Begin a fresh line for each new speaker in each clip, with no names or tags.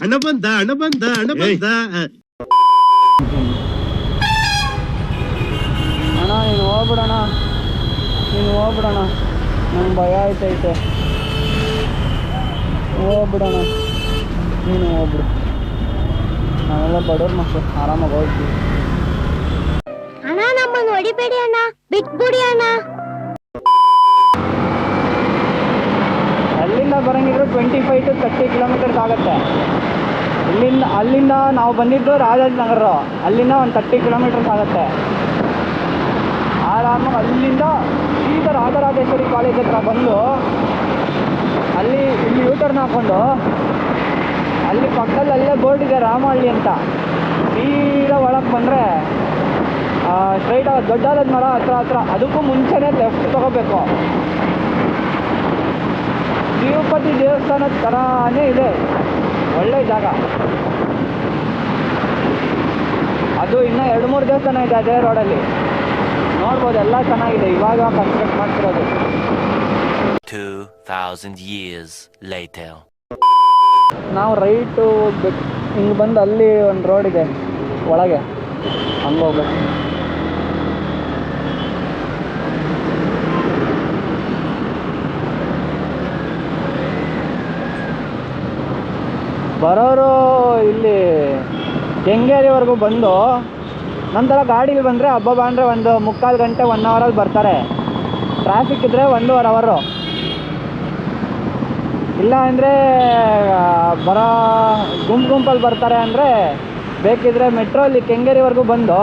ಹಣ ಬಂದ ಹಣ ಬಂದ ಹಣ ಬಂದ.
ಅಣ್ಣ ನೀನು ಹೋಗ್ಬಿಡೋಣ ನೀನು ಹೋಗ್ಬಿಡೋಣ ನಂಗೆ ಭಯ ಆಯ್ತೈತೆ. ಹೋಗ್ಬಿಡೋಣ ನೀನು ಹೋಗ್ಬಿಡು. ನಾವೆಲ್ಲ ಬಡವ್ರ ಮಕ್ಕಳು ಆರಾಮಾಗಿ ಹೋಗ್ತೀವಿ.
ಅಣ್ಣ ನಮ್ಮನ್ನು ಹೊಡಿಬೇಡಿ ಅಣ್ಣ. ಬಿಟ್ಬಿಡಿ ಅಣ್ಣ
ಅಲ್ಲಿಂದ ಬರಂಗಿದ್ರೆ twenty five to thirty kilometres ಆಗುತ್ತೆ. ಇಲ್ಲಿಂದ, ಅಲ್ಲಿಂದ ನಾವು ಬಂದಿದ್ದು ರಾಜಾಜಿನಗರ ಅಲ್ಲಿಂದ ಒಂದು ತರ್ಟಿ ಕಿಲೋಮೀಟರ್ಸ್ ಆಗುತ್ತೆ. ಆರಾಮ ಅಲ್ಲಿಂದ ಸೀದಾ ರಾಜರಾಜೇಶ್ವರಿ ಕಾಲೇಜ್ ಹತ್ರ ಬಂದು, ಅಲ್ಲಿ ಇಲ್ಲಿ ಯೂಟರ್ನ್ ಹಾಕ್ಕೊಂಡು ಅಲ್ಲಿ ಪಕ್ಕದಲ್ಲಿ ಅಲ್ಲೇ ಬೋರ್ಡ್ ಇದೆ ರಾಮಹಳ್ಳಿ ಅಂತ. ಸೀದಾ ಒಳಗೆ ಬಂದರೆ ಸ್ಟ್ರೈಟ್ ದೊಡ್ಡದಾದ ಮರ ಹತ್ರ ಹತ್ರ, ಅದಕ್ಕೂ ಮುಂಚೆನೇ ಲೆಫ್ಟ್ ತಗೋಬೇಕು. ತಿರುಪತಿ ದೇವಸ್ಥಾನದ ಥರನೇ ಇದೆ. ಒಳ್ಳೆ ಜಾಗ. ಅದು ಇನ್ನೂ ಎರಡು ಮೂರು ದೇವಸ್ಥಾನ ಇದೆ ಅದೇ ರೋಡಲ್ಲಿ. ನೋಡ್ಬೋದು ಎಲ್ಲ ಚೆನ್ನಾಗಿದೆ. ಇವಾಗ ಕನ್ಸ್ಟ್ರಕ್ಟ್ ಮಾಡ್ತಿರೋದು.
2,000 ಇಯರ್ಸ್ later.
ನಾವು ರೈಟು ಹೋಗ್ಬೇಕು. ಹಿಂಗೆ ಬಂದು ಅಲ್ಲಿ ಒಂದು ರೋಡ್ ಇದೆ ಒಳಗೆ. ಹಂಗೆ ಹೋಗ್ಬೇಕು. ಬರೋರು ಇಲ್ಲಿ ಕೆಂಗೇರಿವರೆಗೂ ಬಂದು ನಂತರ ಗಾಡೀಲಿ ಬಂದರೆ ಹಬ್ಬ ಬಂದರೆ ಒಂದು ಮುಕ್ಕಾಲು ಗಂಟೆ ಒನ್ ಅವರಲ್ಲಿ ಬರ್ತಾರೆ. ಟ್ರಾಫಿಕ್ ಇದ್ದರೆ ಒಂದೂವರೆ ಅವರು ಇಲ್ಲ ಅಂದರೆ ಬರೋ ಗುಂಪು ಗುಂಪಲ್ಲಿ ಬರ್ತಾರೆ ಅಂದರೆ ಬೇಕಿದ್ರೆ ಮೆಟ್ರೋಲ್ಲಿ ಕೆಂಗೇರಿವರೆಗೂ ಬಂದು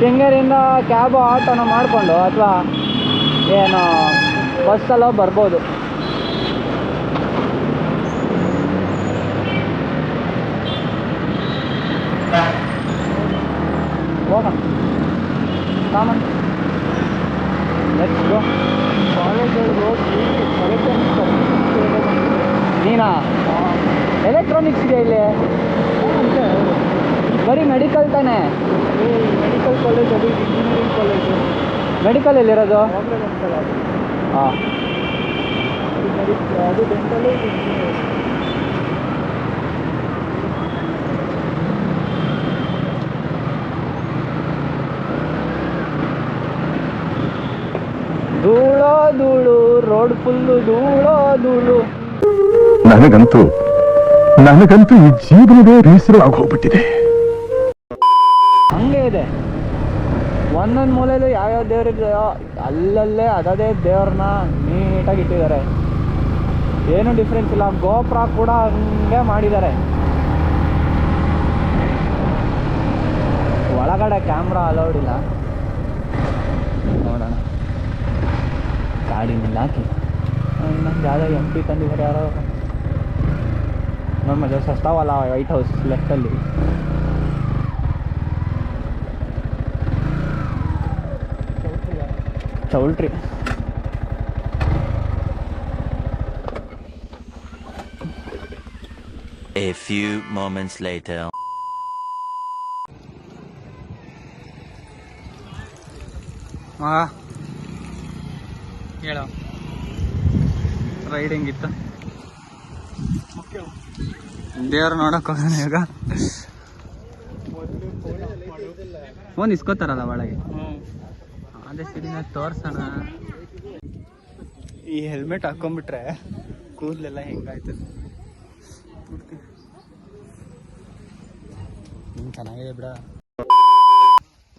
ಕೆಂಗೇರಿಯಿಂದ ಕ್ಯಾಬು ಆಟೋನ ಮಾಡಿಕೊಂಡು ಅಥವಾ ಏನು ಬಸ್ಸಲ್ಲೋ ಬರ್ಬೋದು ಹೋಗೋಣ ಹೋಗಿ ನೀನಾ? ಎಲೆಕ್ಟ್ರಾನಿಕ್ಸ್ ಇದೆ ಇಲ್ಲಿ. ಬರೀ ಮೆಡಿಕಲ್ ತಾನೆ? ಮೆಡಿಕಲ್ ಕಾಲೇಜ್ ಅದು. ಇಂಜಿನಿಯರಿಂಗ್ ಕಾಲೇಜ್ ಮೆಡಿಕಲ್ ಎಲ್ಲಿರೋದು ಹಾಂ ಅದು ಡೆಂಟಲು ಧೂಳೋ ರೋಡ್ ಫುಲ್ಲು ಧೂಳೋ ಧೂಳು
ನನಗಂತೂ ನನಗಂತೂ ಈ ಜೀವನವೇ ಬೇಸರ ಹೋಗ್ಬಿಟ್ಟಿದೆ.
ಹಂಗೆ ಇದೆ. ಒಂದೊಂದು ಮೂಲೆಯಲ್ಲೂ ಯಾವ್ಯಾವ ದೇವ್ರಿದೆಯೋ ಅಲ್ಲಲ್ಲೇ ಅದದೇ ದೇವ್ರನ್ನ ನೀಟಾಗಿ ಇಟ್ಟಿದ್ದಾರೆ. ಏನು ಡಿಫ್ರೆನ್ಸ್ ಇಲ್ಲ. ಗೋಪುರ ಕೂಡ ಹಂಗೆ ಮಾಡಿದ್ದಾರೆ. ಒಳಗಡೆ ಕ್ಯಾಮ್ರಾ ಅಲೌಡ್ ಇಲ್ಲ. ಗಾಡಿನೆಲ್ಲ ಹಾಕಿ ಇನ್ನೊಂದು ಯಾವುದೋ ಎಂ ಪಿ ತಂದಿದ್ದಾರೆ ಯಾರೋ ನಮ್ಮ ಜೊತೆ ಅಷ್ಟಾವಲ್ಲ white house ಲೆಫ್ಟಲ್ಲಿ choultry
A few moments later.
Ride ಹೆಂಗಿತ್ತು ದೇವ್ರು ನೋಡಕ್ ಹೋಗೋಣ ಈಗ ಫೋನ್ ಇಸ್ಕೋತಾರಲ್ಲ ಒಳಗೆ. ಅದೇ ಸಿಡಿನ ತೋರ್ಸೋಣ. ಈ ಹೆಲ್ಮೆಟ್ ಹಾಕೊಂಡ್ಬಿಟ್ರೆ ಕೂದಲೆಲ್ಲ ಹೆಂಗಾಯ್ತದೆ. ನಿಂಗೆ ಚೆನ್ನಾಗಿದೆ ಬಿಡ.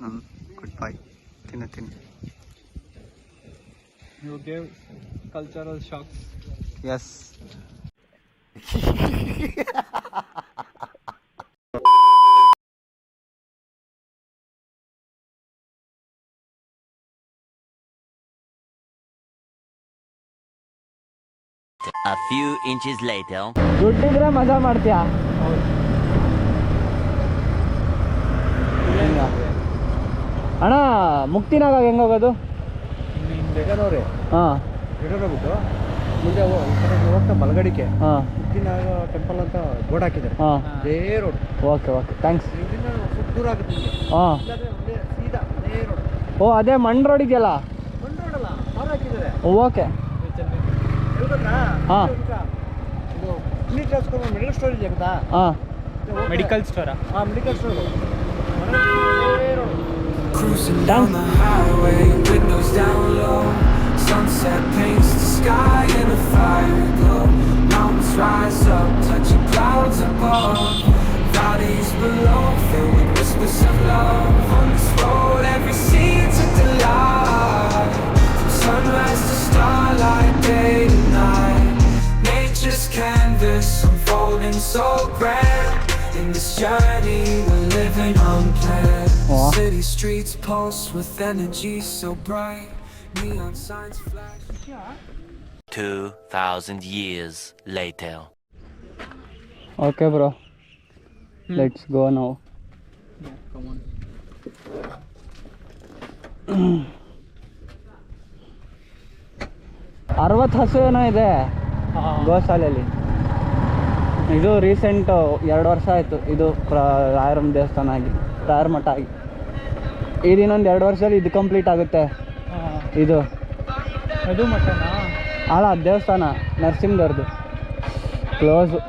ಹ್ಞೂ ಗುಡ್ ಬಾಯ್ ತಿನ್ನ ತಿನ್ನಿ.
You gave cultural shocks.
Yes
A few inches later.
ದುಡ್ಡಿದ್ರೆ ಮಜಾ ಮಾಡ್ತೀಯಾ. ಅಣ್ಣ ಮುಕ್ತಿನಾಗ ಹೆಂಗ್ ಹೋಗೋದು?
ಬೇಗನವ್ರೆ
ಹಾಂ.
ಮುಂದೆ ಹೋಗ್ತಾ ಬಲಗಡಿಕೆ
ಹಾಂ.
ಮುತ್ತಿನಾಗ ಟೆಂಪಲ್ ಅಂತ ಬೋರ್ಡ್ ಹಾಕಿದ್ದಾರೆ.
ಹಾಂ.
ಅದೇ ರೋಡ್.
Okay okay. ಥ್ಯಾಂಕ್ಸ್
ಸ್ವಲ್ಪ ದೂರ ಆಗುತ್ತೆ
ಹಾಂ.
ಸೀದಾ ಅದೇ ರೋಡ್.
ಓ ಅದೇ ಮಣ್ಣು ರೋಡ್ ಇದೆಯಲ್ಲ
ಮಣ್ಣು ರೋಡ್ ಅಲ್ಲ ಮರ ಹಾಕಿದ್ದಾರೆ.
ಓಕೆ. ಹಾಂ.
ಇದು ಮೆಡಿಕಲ್ ಸ್ಟೋರ್ ಇದೆಯಾ ಗೊತ್ತಾ?
ಹಾಂ.
ಮೆಡಿಕಲ್ ಸ್ಟೋರಾ ಹಾಂ medical store
Cruising down the highway, windows down low. Sunset paints the sky in a fiery glow. Mountains rise up, touching clouds above. Valleys below, filled with whispers of love. On this road, every scene's a delight. From sunrise to starlight, day to night. Nature's canvas unfolding so grand. In this journey, we're living unplanned.
Aw.
City streets pulse with energy so bright. Neon signs flash.
2,000 years later.
Okay bro let's go on. ಅರವತ್ತು ಹಸು ಏನೋ ಇದೆ. ಗೋಶಾಲೆಯಲ್ಲಿ. ಇದು recent ಎರಡು ವರ್ಷ ಆಯಿತು. ಇದು ಪ್ರ- ದೇವಸ್ಥಾನ ಆಗಿ ರಾಯರ ಮಠ ಆಗಿ. ಇದು ಇನ್ನೊಂದು ಎರಡು ವರ್ಷದಲ್ಲಿ ಇದು ಕಂಪ್ಲೀಟ್ ಆಗುತ್ತೆ. ಇದು.
ಅದು
ಅಲ್ಲ ದೇವಸ್ಥಾನ ನರಸಿಂಹದವ್ರದ್ದು ಕ್ಲೋಸು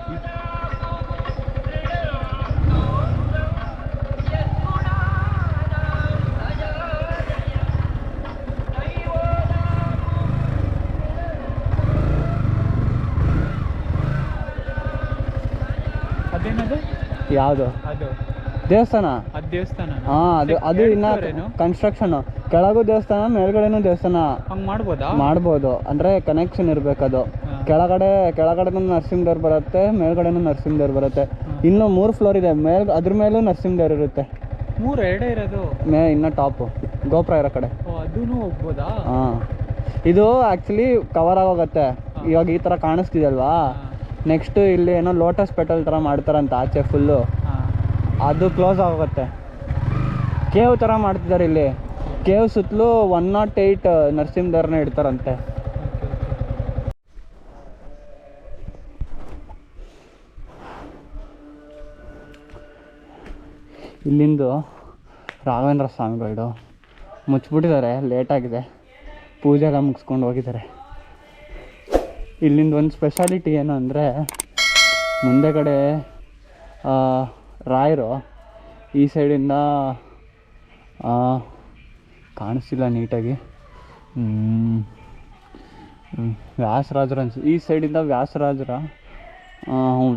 ಯಾವುದು? ದೇವಸ್ಥಾನ?
ಹಾ ದೇವಸ್ಥಾನ
ಹಾಂ ಅದು ಅದು ಇನ್ನ ಕನ್ಸ್ಟ್ರಕ್ಷನ್ ಕೆಳಗೂ ದೇವಸ್ಥಾನ ಮೇಲ್ಗಡೆನೂ ದೇವಸ್ಥಾನ.
ಹಂಗೆ ಮಾಡ್ಬೋದಾ?
ಮಾಡ್ಬೋದು. ಅಂದ್ರೆ ಕನೆಕ್ಷನ್ ಇರ್ಬೇಕದು. ಕೆಳಗಡೆ ಕೆಳಗಡೆನೂ ನರಸಿಂಹದೇವ್ರು ಬರುತ್ತೆ ಮೇಲ್ಗಡೆನೂ ನರಸಿಂಹದೇವ್ರು ಬರುತ್ತೆ. ಇನ್ನು ಮೂರು ಫ್ಲೋರ್ ಇದೆ. ಮೇಲ್ ಅದ್ರ ಮೇಲೂ ನರಸಿಂಹದೇವ್ರು ಇರುತ್ತೆ.
ಮೂರು ಎರಡೇ ಇರೋದು?
ಮೇ ಇನ್ನ ಟಾಪು ಗೋಪುರ ಇರೋ ಕಡೆ.
ಓ ಹೋಗ್ಬೋದಾ?
ಹಾಂ. ಇದು ಆಕ್ಚುಲಿ ಕವರ್ ಆಗೋಗತ್ತೆ. ಇವಾಗ ಈ ತರ ಕಾಣಿಸ್ತಿದಲ್ವಾ? ನೆಕ್ಸ್ಟ್ ಇಲ್ಲಿ ಏನೋ ಲೋಟಸ್ ಪೆಟಲ್ ತರ ಮಾಡ್ತಾರಂತ ಆಚೆ ಫುಲ್ಲು
ಹಾಂ.
ಅದು ಕ್ಲೋಸ್ ಆಗುತ್ತೆ ಕೇವ್ ಥರ ಮಾಡ್ತಿದ್ದಾರೆ ಇಲ್ಲಿ. ಕೇವ್ ಸುತ್ತಲೂ ಒನ್ ನಾಟ್ ಏಯ್ಟ್ ನರಸಿಂಹದೇವ್ರನ್ನ ಇಡ್ತಾರಂತೆ. ಇಲ್ಲಿಂದು ರಾಘವೇಂದ್ರ ಸ್ವಾಮಿಗಳು ಮುಚ್ಚಿಬಿಟ್ಟಿದ್ದಾರೆ ಲೇಟಾಗಿದೆ ಪೂಜೆ ಎಲ್ಲ ಮುಗಿಸ್ಕೊಂಡು ಹೋಗಿದ್ದಾರೆ. ಇಲ್ಲಿಂದ ಒಂದು ಸ್ಪೆಷಾಲಿಟಿ ಏನು ಅಂದರೆ ಮುಂದೆ ಕಡೆ ರಾಯರು ಈ ಸೈಡಿಂದ ಕಾಣಿಸ್ತಿಲ್ಲ ನೀಟಾಗಿ. ವ್ಯಾಸರಾಜರ ಅನ್ಸ, ಈ ಸೈಡಿಂದ ವ್ಯಾಸರಾಜರ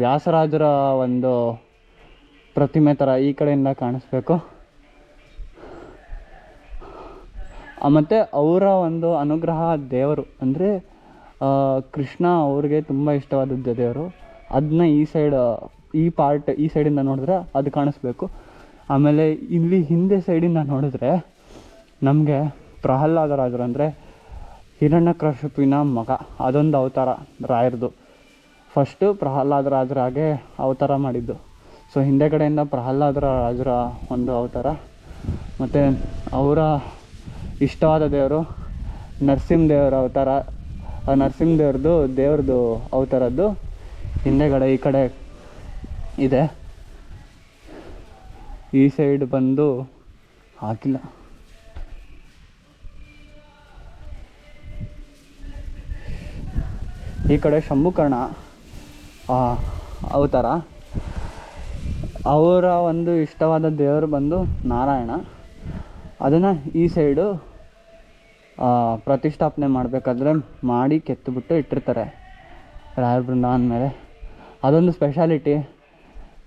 ವ್ಯಾಸರಾಜರ ಒಂದು ಪ್ರತಿಮೆ ಥರ ಈ ಕಡೆಯಿಂದ ಕಾಣಿಸ್ಬೇಕು. ಮತ್ತು ಅವರ ಒಂದು ಅನುಗ್ರಹ ದೇವರು, ಅಂದರೆ ಕೃಷ್ಣ ಅವ್ರಿಗೆ ತುಂಬ ಇಷ್ಟವಾದದ್ದು ದೇವರು. ಅದನ್ನ ಈ ಸೈಡ್, ಈ ಪಾರ್ಟ್, ಈ ಸೈಡಿಂದ ನೋಡಿದ್ರೆ ಅದು ಕಾಣಿಸ್ಬೇಕು. ಆಮೇಲೆ ಇಲ್ಲಿ ಹಿಂದೆ ಸೈಡಿಂದ ನೋಡಿದ್ರೆ ನಮಗೆ ಪ್ರಹ್ಲಾದರಾಜರು ಅಂದರೆ ಹಿರಣ್ಯಕಶಿಪಿನ ಮಗ, ಅದೊಂದು ಅವತಾರ ರಾಯರದು. ಫಸ್ಟು ಪ್ರಹ್ಲಾದರಾಜರಾಗೆ ಅವತಾರ ಮಾಡಿದ್ದು. ಸೊ ಹಿಂದೆ ಕಡೆಯಿಂದ ಪ್ರಹ್ಲಾದರ ರಾಜರ ಒಂದು ಅವತಾರ. ಮತ್ತು ಅವರ ಇಷ್ಟವಾದ ದೇವರು ನರಸಿಂಹದೇವರ ಅವತಾರ. ಆ ನರಸಿಂಹದೇವ್ರದ್ದು ದೇವ್ರದ್ದು ಅವತಾರದ್ದು ಹಿಂದೆಗಡೆ ಈ ಕಡೆ ಇದೆ. ಈ ಸೈಡ್ ಬಂದು ಹಾಕಿಲ್ಲ. ಈ ಕಡೆ ಶಂಭುಕರ್ಣ ಅವತಾರ. ಅವರ ಒಂದು ಇಷ್ಟವಾದ ದೇವರು ಬಂದು ನಾರಾಯಣ. ಅದನ್ನು ಈ ಸೈಡು ಪ್ರತಿಷ್ಠಾಪನೆ ಮಾಡಬೇಕಾದ್ರೆ ಮಾಡಿ ಕೆತ್ತುಬಿಟ್ಟು ಇಟ್ಟಿರ್ತಾರೆ. ರಾಯರ ಬೃಂದಾವನ ಮೇಲೆ. ಅದೊಂದು ಸ್ಪೆಷಾಲಿಟಿ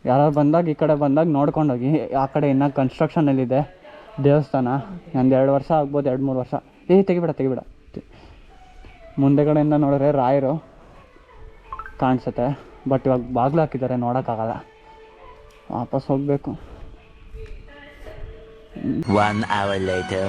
ಯಾರು ಬಂದಾಗ ಈ ಕಡೆ ಬಂದಾಗ ನೋಡ್ಕೊಂಡೋಗಿ, ಆ ಕಡೆ ಇನ್ನೂ ಕನ್ಸ್ಟ್ರಕ್ಷನಲ್ಲಿದೆ ದೇವಸ್ಥಾನ. ಒಂದು ಎರಡು ವರ್ಷ ಆಗ್ಬೋದು, ಎರಡು ಮೂರು ವರ್ಷ. ಏ, ತೆಗಿಬೇಡ ತೆಗಿಬೇಡ. ಮುಂದೆ ಕಡೆಯಿಂದ ನೋಡಿದ್ರೆ ರಾಯರು ಕಾಣಿಸುತ್ತೆ. ಬಟ್ ಇವಾಗ ಬಾಗಿಲು ಹಾಕಿದ್ದಾರೆ ನೋಡೋಕ್ಕಾಗಲ್ಲ. ವಾಪಸ್ ಹೋಗಬೇಕು.
One hour later.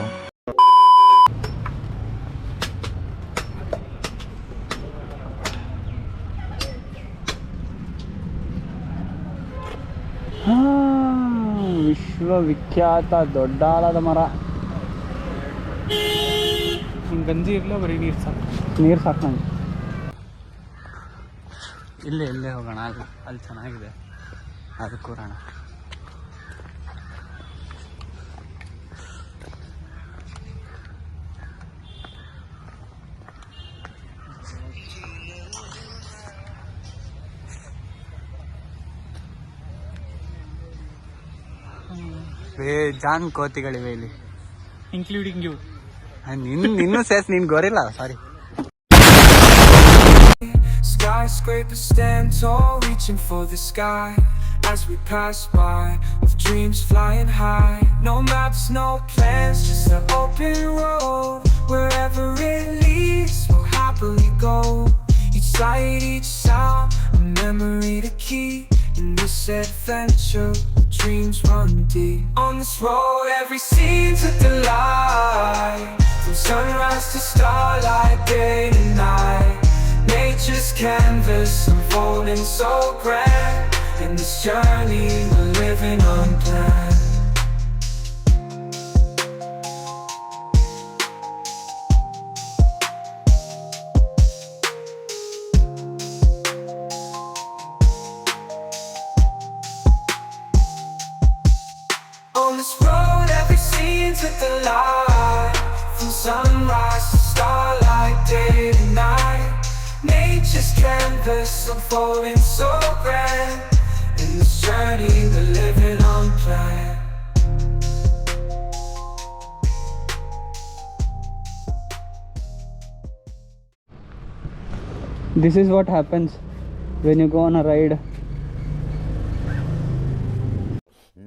ವಿಶ್ವವಿಖ್ಯಾತ ದೊಡ್ಡಾಲದ ಮರ.
ಹಿಂಗೆ ಗಂಜಿ ಇರಲ್ಲ ಬರೀ ನೀರು ಸಾಕು?
ನೀರು ಸಾಕು ನಂಗೆ. ಇಲ್ಲೇ ಇಲ್ಲೇ ಹೋಗೋಣ ಅದು ಅಲ್ಲಿ ಚೆನ್ನಾಗಿದೆ. ಅದು ಕೂರೋಣ. ವೇ ಜಾನ್ ಕೋತಿಗಳಿವೆ ಇಲ್ಲಿ.
ಇನ್ಕ್ಲೂಡಿಂಗ್ ಯು
ನಿನ್ನ ನಿನ್ನೂ ಸೇರ್ಸಿ ನೀನು gorilla sorry
Skyscrapers stand tall, reaching for the sky as we pass by, with dreams flying high. No maps, no plans, just an open road. Wherever it leads, we'll happily go. Each sight, each sound, a memory to keep. In this adventure, dreams run deep. On this road, every scene's a delight. From sunrise to starlight, day to night. Canvas unfolding so grand. In this journey, we're living on unplanned. On this road, every scene's with the light. From sunrise to starlight, day to night. Nature's canvas unfolding so grand. In this journey, we're living on
plan This is what happens when you go on a ride.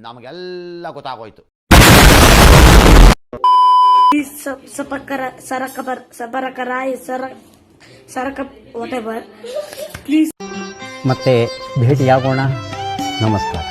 ನಮಗೆಲ್ಲ ಗೊತ್ತಾಗೋಯ್ತು
ಸಬರಕರಾಯ್ ಸರ ಸರಕ what ever
ಮತ್ತೆ ಭೇಟಿಯಾಗೋಣ. ನಮಸ್ಕಾರ.